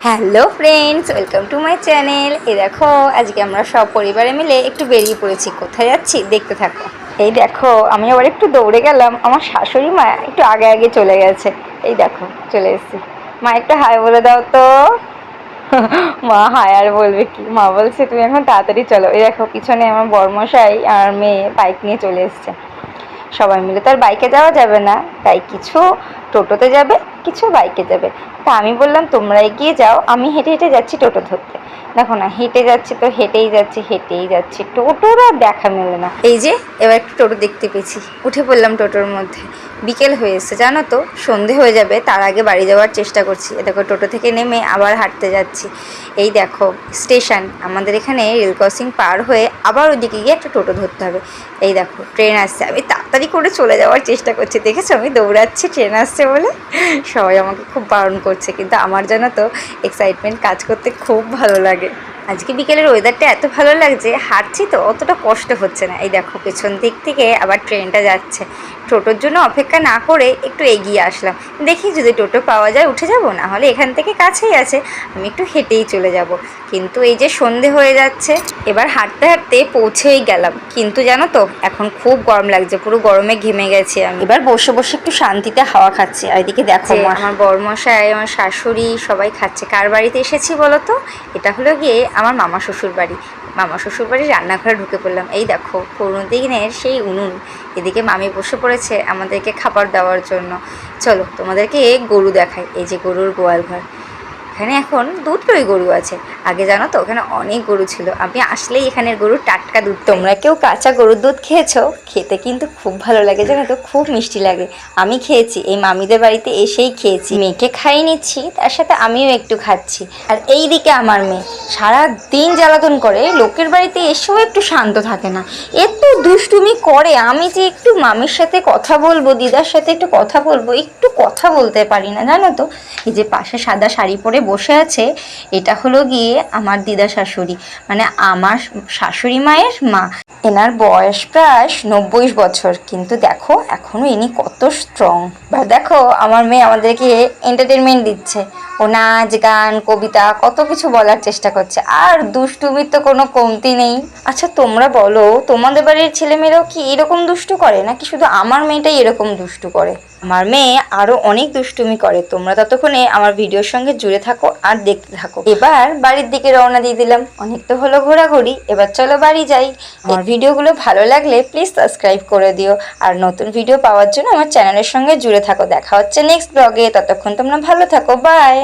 Hello friends welcome to my channel এ দেখো, আজকে আমরা সব পরিবারে মিলে একটু বেরিয়ে পড়েছি। কোথায় যাচ্ছি? দেখতে থাকো। এই দেখো, আমি আবার একটু দৌড়ে গেলাম। আমার শাশুড়ি মা একটু আগে আগে চলে গেছে। এই দেখো, চলে এসেছি। মা, একটু হাই বলে দাও তো। মা হায় আর বলবে কি? মা বলছে, তুমি এখন তাড়াতাড়ি চলো। এই দেখো, পিছনে আমার বরমশাই আর মেয়ে বাইক নিয়ে চলে এসছে। সবাই মিলে তো আর বাইকে যাওয়া যাবে না। তাই কিছু টোটোতে যাবে কিছু বাইকে যাবে। তা আমি বললাম তোমরা এগিয়ে যাও, আমি হেঁটে হেঁটে যাচ্ছি টোটো ধরতে। দেখো না, হেঁটে যাচ্ছে তো হেঁটেই যাচ্ছে হেঁটেই যাচ্ছে। টোটোর আর দেখা মেলে না। এই যে, এবার একটু টোটো দেখতে পেয়েছি। উঠে পড়লাম টোটোর মধ্যে। বিকেল হয়ে এসছে, জানো তো? সন্ধে হয়ে যাবে, তার আগে বাড়ি যাওয়ার চেষ্টা করছি। দেখো, টোটো থেকে নেমে আবার হাঁটতে যাচ্ছি। এই দেখো, স্টেশন। আমাদের এখানে রেল ক্রসিং পার হয়ে আবার ওদিকে গিয়ে একটা টোটো ধরতে হবে। এই দেখো, ট্রেন আসছে। আমি তাড়াতাড়ি করে চলে যাওয়ার চেষ্টা করছি। দেখেছ? আমি দৌড়াচ্ছি, ট্রেন আসছে বলে। সবাই আমাকে খুব বারণ করছে। কিন্তু আমার জানো তো এক্সাইটমেন্ট কাজ করতে খুব ভালো লাগে। আজকে বিকেলের ওয়েদারটা এত ভালো লাগছে, হাঁটছি তো, অতটা কষ্ট হচ্ছে না। এই দেখো, পেছন দিক থেকে আবার ট্রেনটা যাচ্ছে। টোটোর জন্য অপেক্ষা না করে একটু এগিয়ে আসলাম। দেখি যদি টোটো পাওয়া যায় উঠে যাব না হলে এখান থেকে কাছেই আছে। আমি একটু হেঁটেই চলে যাব। কিন্তু এই যে সন্ধে হয়ে যাচ্ছে এবার হাঁটতে হাঁটতে পৌঁছেই গেলাম। কিন্তু জানো তো এখন খুব গরম লাগছে পুরো গরমে ঘেমে গেছি আমি। এবার বসে বসে একটু শান্তিতে হাওয়া খাচ্ছি। আর এদিকে দেখো আমার বরমশাই আমার শাশুড়ি সবাই খাচ্ছে। কার বাড়িতে এসেছি বলো তো? এটা হলো গিয়ে আমার মামা শ্বশুর বাড়ি মামা শ্বশুর বাড়ির রান্নাঘরে ঢুকে পড়লাম। এই দেখো, পুরনো দিনের সেই উনুন। এদিকে মামি বসে পড়েছে আমাদেরকে খাবার দেওয়ার জন্য। চলো, তোমাদেরকে গরু দেখায় এই যে গরুর গোয়াল ঘর। এখানে এখন দুটোই গরু আছে। আগে জানো তো, ওখানে অনেক গরু ছিল। আমি আসলেই এখানের গরুর টাটকা দুধ। তোমরা কেউ কাঁচা গরুর দুধ খেয়েছো? খেতে কিন্তু খুব ভালো লাগে, জানো তো? খুব মিষ্টি লাগে। আমি খেয়েছি, এই মামিদের বাড়িতে এসেই খেয়েছি। মেয়েকে খাইয়ে নিচ্ছি, তার সাথে আমিও একটু খাচ্ছি। আর এই দিকে আমার মেয়ে সারা দিন জ্বালাতন করে, লোকের বাড়িতে এসেও একটু শান্ত থাকে না। এত দুষ্টুমি করে, আমি যে একটু মামির সাথে কথা বলব, দিদার সাথে একটু কথা বলব, একটু কথা বলতে পারি না, জানো তো? এই যে পাশে সাদা শাড়ি পরে বসে আছে, এটা হলো গিয়ে আমার দিদা শাশুড়ি। মানে আমার শাশুড়ি মায়ের মা। এনার বয়স প্রায় নব্বই বছর। কিন্তু দেখো, এখনও ইনি কত স্ট্রং বা দেখো, আমার মেয়ে আমাদেরকে এন্টারটেনমেন্ট দিচ্ছে। ও নাচ, গান, কবিতা, কত কিছু বলার চেষ্টা করছে। আর দুষ্টুমির তো কোনো কমতি নেই। আচ্ছা তোমরা বলো, তোমাদের বাড়ির ছেলেমেয়েরাও কি এরকম দুষ্টু করে? নাকি শুধু আমার মেয়েটাই এরকম দুষ্টু করে? আমার মেয়ে আরও অনেক দুষ্টুমি করে। তোমরা ততক্ষণে আমার ভিডিওর সঙ্গে জুড়ে থাকো আর দেখতে থাকো। এবার বাড়ির দিকে রওনা দিয়ে দিলাম। অনেক তো হলো ঘোরাঘুরি এবার চলো বাড়ি যাই। আমার ভিডিওগুলো ভালো লাগলে প্লিজ সাবস্ক্রাইব করে দিও। আর নতুন ভিডিও পাওয়ার জন্য আমার চ্যানেলের সঙ্গে জুড়ে থাকো। দেখা হচ্ছে নেক্সট ব্লগে ততক্ষণ তোমরা ভালো থাকো। বাই